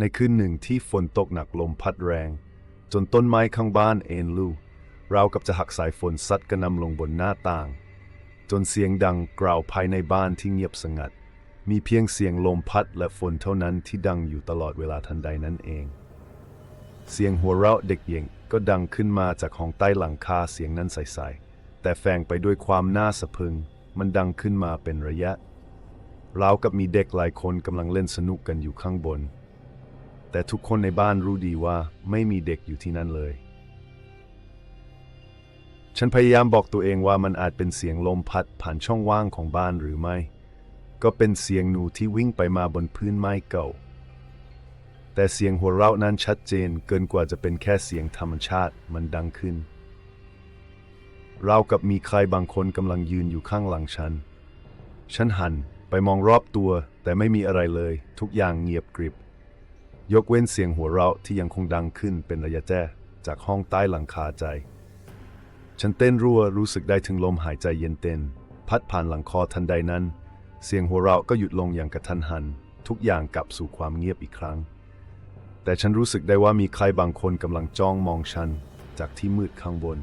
ในคืนหนึ่งที่ฝนตกหนักลมพัดแรง จนต้นไม้ข้างบ้านเอ็นลู่ราวกับจะหักสายฝนซัดกระนำลงบนหน้าต่าง จนเสียงดังกล่าวภายในบ้านที่เงียบสงัด มีเพียงเสียงลมพัดและฝนเท่านั้นที่ดังอยู่ตลอดเวลาทันใดนั่นเอง เสียงหัวเราะเด็กเย่งก็ดังขึ้นมาจากห้องใต้หลังคาเสียงนั้นใสๆแต่แฝงไปด้วยความน่าสะพึง มันดังขึ้นมาเป็นระยะราวกับมีเด็กหลายคนกำลังเล่นสนุกกันอยู่ข้างบน แต่ทุกคนในบ้านรู้ดีว่าไม่มีเด็กอยู่ที่นั่นเลย ฉันพยายามบอกตัวเองว่ามันอาจเป็นเสียงลมพัดผ่านช่องว่างของบ้านหรือไม่ ก็เป็นเสียงหนูที่วิ่งไปมาบนพื้นไม้เก่า แต่เสียงหัวเราะนั้นชัดเจนเกินกว่าจะเป็นแค่เสียงธรรมชาติมันดังขึ้นเรากับมีใครบางคนกำลังยืนอยู่ข้างหลังฉัน ฉันหันไปมองรอบตัวแต่ไม่มีอะไรเลย ทุกอย่างเงียบกริบ ยกเว้นเสียงหัวเราะที่ยังคงดังขึ้นเป็นระยะแจ้จากห้องใต้หลังคาใจ ฉันเต้นรัวรู้สึกได้ถึงลมหายใจเย็นเต้น พัดผ่านหลังคอทันใดนั้น เสียงหัวเราะก็หยุดลงอย่างกระทันหัน ทุกอย่างกลับสู่ความเงียบอีกครั้ง แต่ฉันรู้สึกได้ว่ามีใครบางคนกำลังจ้องมองฉันจากที่มืดข้างบน